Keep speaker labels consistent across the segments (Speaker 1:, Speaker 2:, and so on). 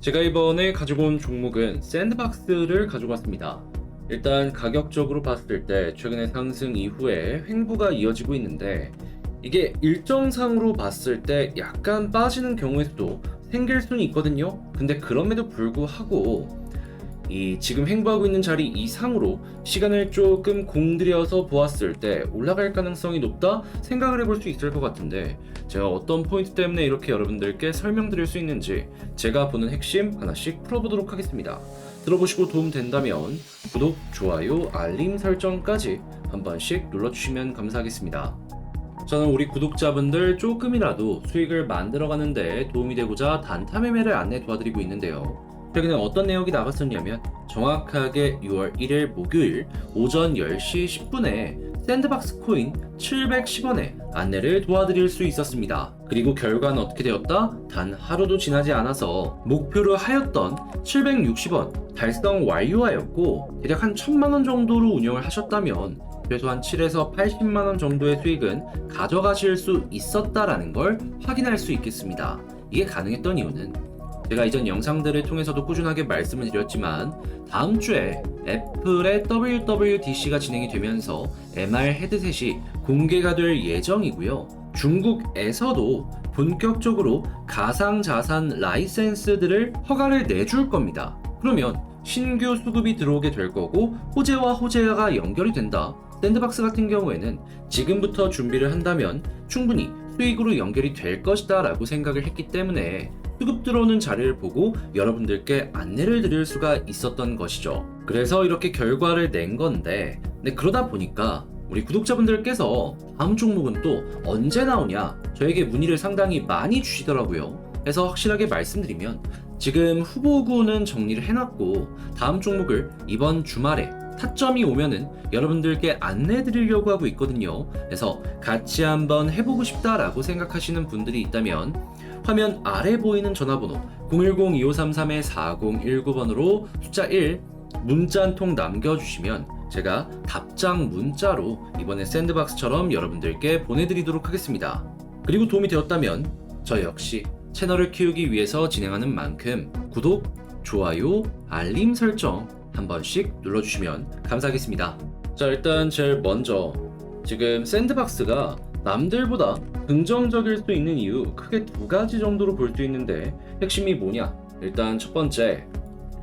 Speaker 1: 제가 이번에 가지고 온 종목은 샌드박스를 가지고 왔습니다. 일단 가격적으로 봤을 때 최근에 상승 이후에 횡보가 이어지고 있는데 이게 일정상으로 봤을 때 약간 빠지는 경우의 수도 생길 수는 있거든요. 근데 그럼에도 불구하고 이 지금 횡보하고 있는 자리 이상으로 시간을 조금 공들여서 보았을 때 올라갈 가능성이 높다 생각을 해볼 수 있을 것 같은데 제가 어떤 포인트 때문에 이렇게 여러분들께 설명드릴 수 있는지 제가 보는 핵심 하나씩 풀어보도록 하겠습니다. 들어보시고 도움 된다면 구독, 좋아요, 알림 설정까지 한 번씩 눌러주시면 감사하겠습니다. 저는 우리 구독자분들 조금이라도 수익을 만들어가는 데 도움이 되고자 단타 매매를 안내 도와드리고 있는데요. 최근에 어떤 내역이 나갔었냐면 정확하게 6월 1일 목요일 오전 10시 10분에 샌드박스 코인 710원에 안내를 도와드릴 수 있었습니다. 그리고 결과는 어떻게 되었다? 단 하루도 지나지 않아서 목표로 하였던 760원 달성 완료하였고 대략 한 1000만원 정도로 운영을 하셨다면 최소한 7에서 80만원 정도의 수익은 가져가실 수 있었다라는 걸 확인할 수 있겠습니다. 이게 가능했던 이유는 제가 이전 영상들을 통해서도 꾸준하게 말씀을 드렸지만 다음 주에 애플의 WWDC가 진행이 되면서 MR 헤드셋이 공개가 될 예정이고요. 중국에서도 본격적으로 가상자산 라이센스들을 허가를 내줄 겁니다. 그러면 신규 수급이 들어오게 될 거고 호재와 호재가 연결이 된다. 샌드박스 같은 경우에는 지금부터 준비를 한다면 충분히 수익으로 연결이 될 것이다 라고 생각을 했기 때문에 수급 들어오는 자리를 보고 여러분들께 안내를 드릴 수가 있었던 것이죠. 그래서 이렇게 결과를 낸 건데, 네, 그러다 보니까 우리 구독자분들께서 다음 종목은 또 언제 나오냐 저에게 문의를 상당히 많이 주시더라고요. 그래서 확실하게 말씀드리면 지금 후보구는 정리를 해놨고 다음 종목을 이번 주말에 타점이 오면은 여러분들께 안내 드리려고 하고 있거든요. 그래서 같이 한번 해보고 싶다라고 생각하시는 분들이 있다면 화면 아래 보이는 전화번호 010-2533-4019번으로 숫자 1 문자 한 통 남겨주시면 제가 답장 문자로 이번에 샌드박스처럼 여러분들께 보내드리도록 하겠습니다. 그리고 도움이 되었다면 저 역시 채널을 키우기 위해서 진행하는 만큼 구독, 좋아요, 알림 설정 한 번씩 눌러주시면 감사하겠습니다. 자 일단 제일 먼저 지금 샌드박스가 남들보다 긍정적일 수 있는 이유 크게 두 가지 정도로 볼 수 있는데 핵심이 뭐냐? 일단 첫 번째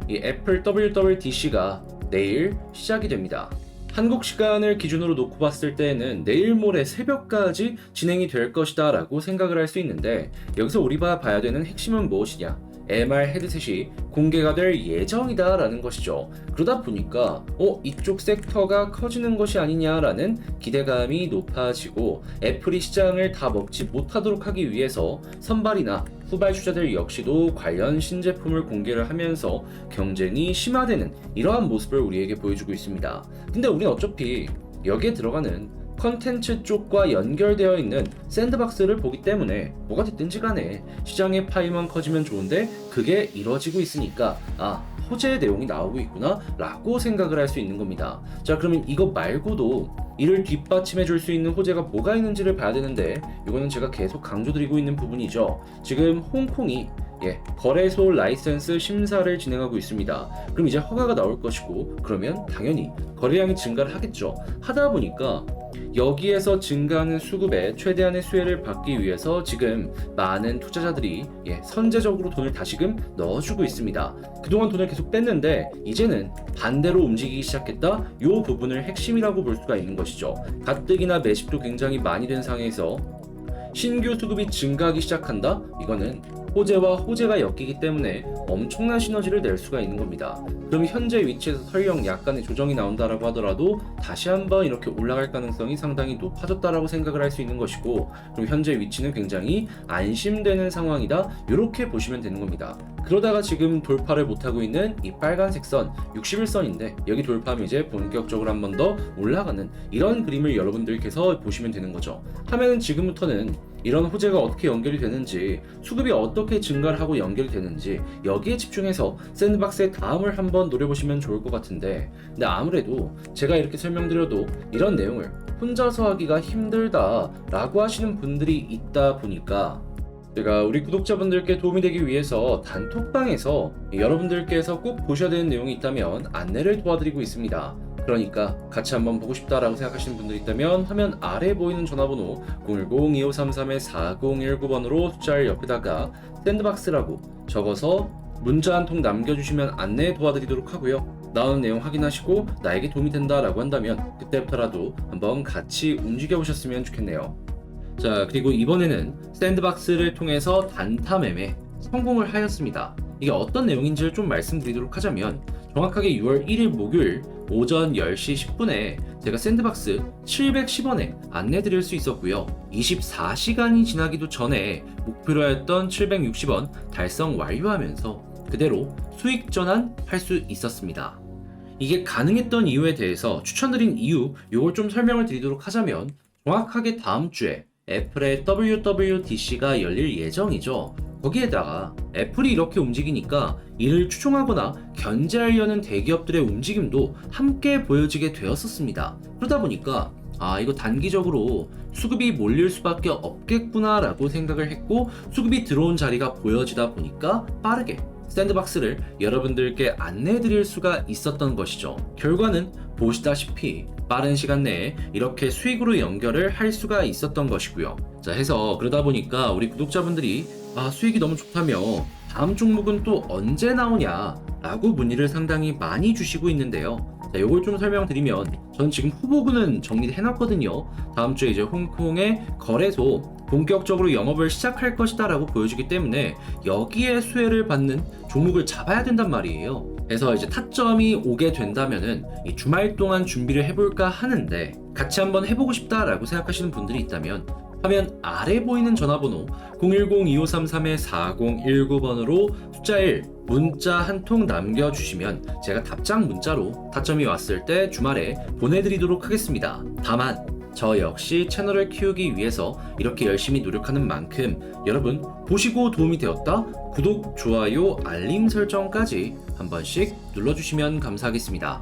Speaker 1: 이 애플 WWDC가 내일 시작이 됩니다. 한국 시간을 기준으로 놓고 봤을 때에는 내일 모레 새벽까지 진행이 될 것이다 라고 생각을 할 수 있는데 여기서 우리가 봐야 되는 핵심은 무엇이냐? MR 헤드셋이 공개가 될 예정이다라는 것이죠. 그러다 보니까 어 이쪽 섹터가 커지는 것이 아니냐라는 기대감이 높아지고 애플이 시장을 다 먹지 못하도록 하기 위해서 선발이나 후발 주자들 역시도 관련 신제품을 공개를 하면서 경쟁이 심화되는 이러한 모습을 우리에게 보여주고 있습니다. 근데 우리는 어차피 여기에 들어가는 컨텐츠 쪽과 연결되어 있는 샌드박스를 보기 때문에 뭐가 됐든지 간에 시장의 파이만 커지면 좋은데 그게 이루어지고 있으니까 아 호재의 내용이 나오고 있구나 라고 생각을 할 수 있는 겁니다 자 그러면 이거 말고도 이를 뒷받침해 줄 수 있는 호재가 뭐가 있는지를 봐야 되는데 이거는 제가 계속 강조드리고 있는 부분이죠 지금 홍콩이 예, 거래소 라이센스 심사를 진행하고 있습니다. 그럼 이제 허가가 나올 것이고, 그러면 당연히 거래량이 증가를 하겠죠. 하다 보니까 여기에서 증가하는 수급에 최대한의 수혜를 받기 위해서 지금 많은 투자자들이 예, 선제적으로 돈을 다시금 넣어주고 있습니다. 그동안 돈을 계속 뺐는데 이제는 반대로 움직이기 시작했다. 이 부분을 핵심이라고 볼 수가 있는 것이죠. 가뜩이나 매집도 굉장히 많이 된 상황에서 신규 수급이 증가하기 시작한다? 이거는 호재와 호재가 엮이기 때문에 엄청난 시너지를 낼 수가 있는 겁니다. 그럼 현재 위치에서 설령 약간의 조정이 나온다라고 하더라도 다시 한번 이렇게 올라갈 가능성이 상당히 높아졌다라고 생각을 할 수 있는 것이고 그럼 현재 위치는 굉장히 안심되는 상황이다 이렇게 보시면 되는 겁니다. 그러다가 지금 돌파를 못하고 있는 이 빨간색 선 61선인데 여기 돌파하면 이제 본격적으로 한 번 더 올라가는 이런 그림을 여러분들께서 보시면 되는 거죠. 하면은 지금부터는 이런 호재가 어떻게 연결이 되는지 수급이 어떻게 증가를 하고 연결이 되는지 여기에 집중해서 샌드박스의 다음을 한번 노려보시면 좋을 것 같은데 근데 아무래도 제가 이렇게 설명드려도 이런 내용을 혼자서 하기가 힘들다 라고 하시는 분들이 있다 보니까 제가 우리 구독자분들께 도움이 되기 위해서 단톡방에서 여러분들께서 꼭 보셔야 되는 내용이 있다면 안내를 도와드리고 있습니다. 그러니까 같이 한번 보고 싶다라고 생각하시는 분들 있다면 화면 아래 보이는 전화번호 010-2533-4019번으로 숫자를 옆에다가 샌드박스라고 적어서 문자 한 통 남겨주시면 안내 도와드리도록 하고요. 나오는 내용 확인하시고 나에게 도움이 된다라고 한다면 그때부터라도 한번 같이 움직여 보셨으면 좋겠네요. 자, 그리고 이번에는 샌드박스를 통해서 단타 매매 성공을 하였습니다. 이게 어떤 내용인지를 좀 말씀드리도록 하자면 정확하게 6월 1일 목요일 오전 10시 10분에 제가 샌드박스 710원에 안내 드릴 수 있었고요. 24시간이 지나기도 전에 목표로 했던 760원 달성 완료하면서 그대로 수익 전환할 수 있었습니다. 이게 가능했던 이유에 대해서 추천드린 이유 요걸 좀 설명을 드리도록 하자면 정확하게 다음 주에 애플의 WWDC가 열릴 예정이죠. 거기에다가 애플이 이렇게 움직이니까 이를 추종하거나 견제하려는 대기업들의 움직임도 함께 보여지게 되었었습니다. 그러다 보니까 아 이거 단기적으로 수급이 몰릴 수밖에 없겠구나 라고 생각을 했고 수급이 들어온 자리가 보여지다 보니까 빠르게 샌드박스를 여러분들께 안내해 드릴 수가 있었던 것이죠. 결과는 보시다시피 빠른 시간 내에 이렇게 수익으로 연결을 할 수가 있었던 것이고요. 자, 해서 그러다 보니까 우리 구독자분들이 아, 수익이 너무 좋다며 다음 종목은 또 언제 나오냐? 라고 문의를 상당히 많이 주시고 있는데요. 자, 요걸 좀 설명드리면 전 지금 후보군은 정리를 해놨거든요. 다음 주에 이제 홍콩의 거래소 본격적으로 영업을 시작할 것이다 라고 보여주기 때문에 여기에 수혜를 받는 종목을 잡아야 된단 말이에요. 그래서 이제 타점이 오게 된다면은 이 주말 동안 준비를 해볼까 하는데 같이 한번 해보고 싶다라고 생각하시는 분들이 있다면 화면 아래 보이는 전화번호 010-2533-4019번으로 숫자 1 문자 한 통 남겨주시면 제가 답장 문자로 타점이 왔을 때 주말에 보내드리도록 하겠습니다. 다만 저 역시 채널을 키우기 위해서 이렇게 열심히 노력하는 만큼 여러분 보시고 도움이 되었다? 구독, 좋아요, 알림 설정까지 한 번씩 눌러주시면 감사하겠습니다.